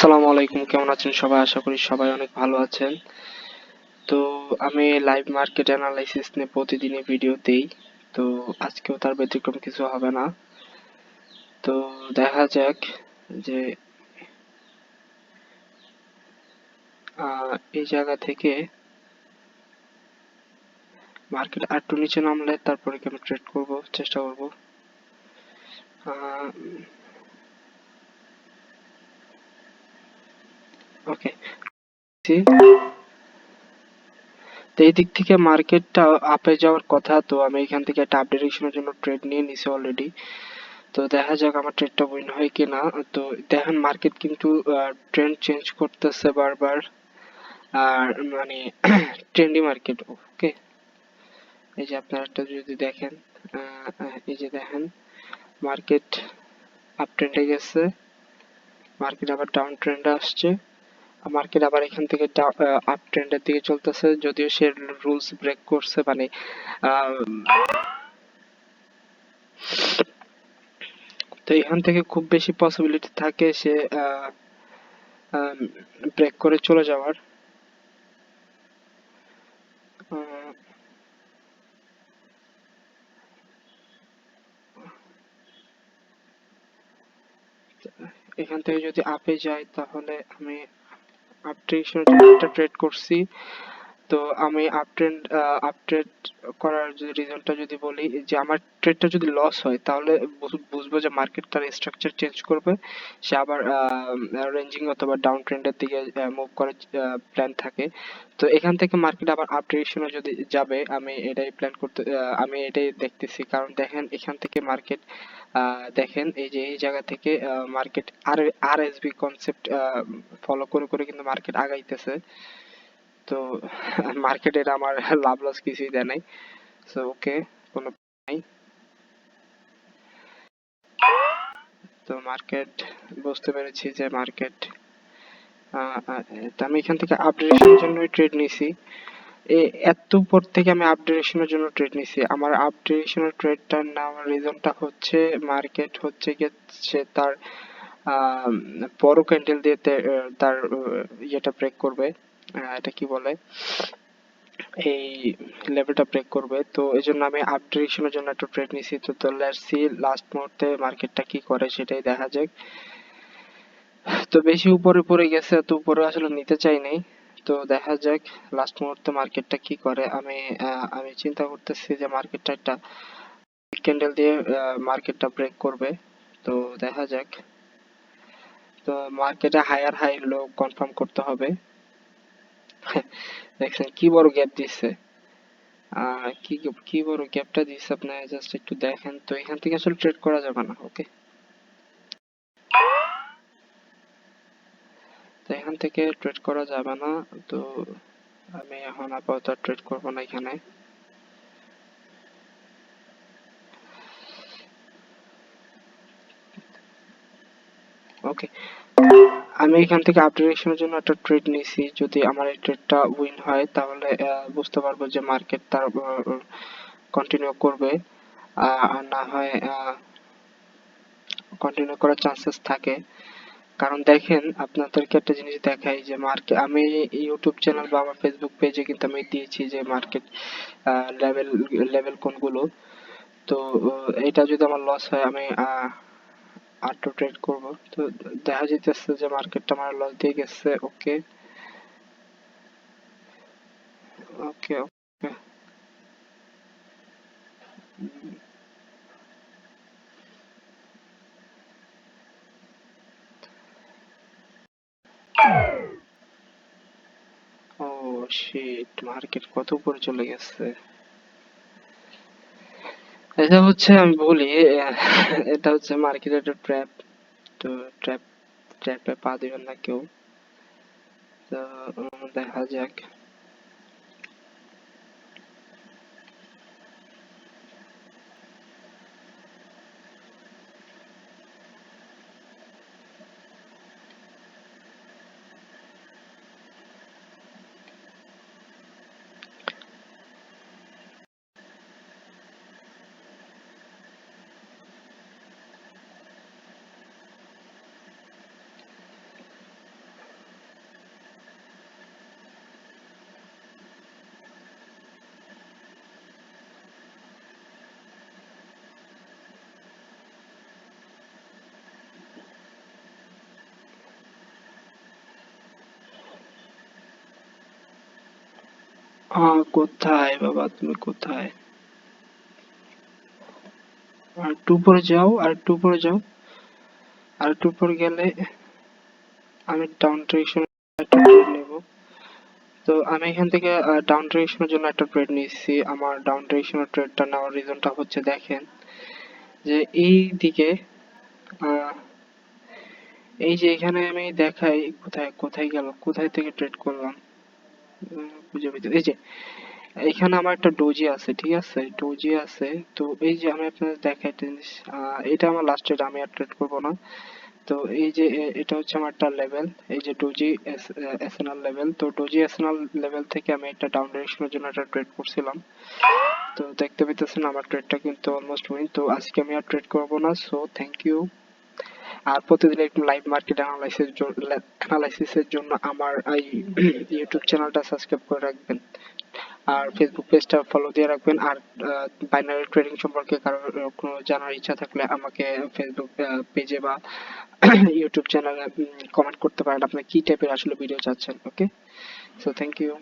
আসসালামু আলাইকুম, কেমন আছেন সবাই? আশা করি সবাই অনেক ভালো আছেন। তো আমি লাইভ মার্কেট অ্যানালাইসিস নিয়ে প্রতিদিনই ভিডিও দেই। তো আজকেও তার ব্যতিক্রম কিছু হবে না। তো দেখা যাক যে এই জায়গা থেকে মার্কেট আরেকটু নিচে নামলে তারপরে কি আমি ট্রেড করব? চেষ্টা করব। ওকে তো এই দিক থেকে মার্কেটটা আপে যাওয়ার কথা, তো আমি এখান থেকে একটা আপডেটেশনের জন্য ট্রেড নিয়ে নিছি অলরেডি তো দেখা যাক আমার ট্রেডটা উইন হয় কিনা। তো দেখেন মার্কেট কিন্তু ট্রেন্ড চেঞ্জ করতেছে বারবার। আর মানে ট্রেন্ডি মার্কেট ওকে এই যে আপনারা যদি দেখেন এই যে দেখেন মার্কেট আপ ট্রেন্ডে গেছে। মার্কেট আবার ডাউন ট্রেন্ডে আসছে। মার্কেট আবার এখান থেকে আপ ট্রেন্ডের দিকে চলতেছে, যদিও সে রুলস ব্রেক করছে মানে তো এখান থেকে খুব বেশি পসিবিলিটি থাকে সে ব্রেক করে চলে যাওয়ার। এখান থেকে যদি আপে যায় তাহলে আমি আপডেশন একটা ট্রেড করছি। তো আমি আপট্রেন্ড আপট্রেড করার যদি রিজনটা যদি বলি, যে আমার ট্রেডটা যদি লস হয়, তাহলে বুঝব যে মার্কেট তার স্ট্রাকচার চেঞ্জ করবে। সে আবার রেঞ্জিং অথবা ডাউন ট্রেন্ডের দিকে মুভ করার প্ল্যান থাকে। তো এখান থেকে মার্কেট আবার আপ ডিরেকশনে যদি যাবে, আমি এটাই প্ল্যান করতে আমি এটাই দেখতেছি। কারণ দেখেন, এখান থেকে মার্কেট দেখেন, এই যে, এই জায়গা থেকে মার্কেট আর আর এসবি কনসেপ্ট ফলো করে করে কিন্তু মার্কেট আগাইতেছে। তো মার্কেটের আমার লাভ লস কিছুই দেয় নাই। সো ওকে কোনো নাই। তো মার্কেট বুঝতে পেরেছি যে মার্কেট আমি এখান থেকে আপডেটেশনের জন্য ট্রেড নিছি। এত পর থেকে আমি আপডেটেশনের জন্য ট্রেড নিছি। আমার আপডেটেশনের ট্রেডটার নাম রিজনটা হচ্ছে মার্কেট হচ্ছে গিয়ে সে তার বড় ক্যান্ডেল দিয়ে তার ইয়েটা ব্রেক করবে। এটা কি বলে? এই লেভেলটা ব্রেক করবে। তো এই জন্য আমি আপ ডিরেকশনের জন্য একটা ট্রেড নিছি। তো তো লেটস লাস্ট মুহূর্তে মার্কেটটা কি করে সেটাই দেখা যাক। তো বেশি উপরে পড়ে গেছে, তো উপরে আসলে নিতে চাইনি। তো দেখা যাক লাস্ট মুহূর্তে মার্কেটটা কি করে। আমি আমি চিন্তা করতেছি যে মার্কেটটা একটা ক্যান্ডেল দিয়ে মার্কেটটা ব্রেক করবে। তো দেখা যাক। তো মার্কেটে হায়ার হাই লো কনফার্ম করতে হবে। দেখছেন কি বড় গ্যাপ দিচ্ছে কি কি বড় গ্যাপটা দিচ্ছে আপনি জাস্ট একটু দেখেন। তো এখান থেকে আসলে ট্রেড করা যাবে না ওকে তো এখান থেকে ট্রেড করা যাবে না। তো আমি এখন আপাতত ট্রেড করব না এখানে। ওকে আমি এখান থেকে আপডেটেশনের জন্য একটা ট্রেড নিছি। যদি আমার এই ট্রেডটা উইন হয়, তাহলে বুঝতে পারব যে মার্কেট তার কন্টিনিউ করবে। আর না হয় কন্টিনিউ করার চান্সেস থাকে। কারণ দেখেন, আপনাদেরকে একটা জিনিস দেখাই যে মার্কেট আমি ইউটিউব চ্যানেল বা আমার ফেসবুক পেজে কিন্তু আমি দিয়েছি যে মার্কেট লেভেল লেভেল কোনগুলো। তো এটা যদি আমার লস হয়, আমি আটটো ট্রেড করব। তো দেখা যাইতেছে যে মার্কেটটা আমার লস দিয়ে গেছে ওকে ওকে ওকে ও শিট মার্কেট কত উপরে চলে গেছে? এটা হচ্ছে আমি বলি এটা হচ্ছে মার্কেটের ট্র্যাপ, তো ট্র্যাপ, ট্র্যাপে পা দিবেন না কেউ। তো দেখা যাক। কোথায় বাবা, তুমি কোথায়? আর একটু উপরে যাও, আর একটু উপরে যাও। আর একটু উপরে গেলে আমি ডাউন ট্রেড নেব। তো আমি এখান থেকে ডাউন ট্রেডিশনের জন্য একটা ট্রেড নিচ্ছি আমার ডাউন ট্রেডিশনের ট্রেডটা নেওয়ার রিজনটা হচ্ছে দেখেন যে এই দিকে এই যে এখানে আমি দেখাই কোথায় কোথায় গেল, কোথায় থেকে ট্রেড করলাম। এই যে, এখানে আমার একটা ডোজি আছে, ঠিক আছে? ডোজি আছে, তো এই যে আমি আপনাদের দেখাই একটা জিনিস এটা আমার লাস্ট আমি ট্রেড করব না। তো এই যে এটা হচ্ছে আমার একটা লেভেল এই যে ডোজি এসএনএল লেভেল তো ডোজি এসএনএল লেভেল থেকে আমি একটা ডাউন ডিরেকশনের জন্য একটা ট্রেড করছিলাম। তো দেখতে পেতেছেন আমার ট্রেডটা কিন্তু অলমোস্ট উইন তো আজকে আমি আর ট্রেড করব না সো থ্যাংক ইউ আর প্রতিদিন একটু লাইভ মার্কেট অ্যানালাইসিস অ্যানালাইসিসের জন্য আমার এই ইউটিউব চ্যানেলটা সাবস্ক্রাইব করে রাখবেন। আর ফেসবুক পেজটা ফলো দিয়ে রাখবেন। আর বাইনারি ট্রেডিং সম্পর্কে কারোর কোনো জানার ইচ্ছা থাকলে আমাকে ফেসবুক পেজে বা ইউটিউব চ্যানেলে কমেন্ট করতে পারেন। আপনি কি টাইপের আসলে ভিডিও চাচ্ছেন? Okay so thank you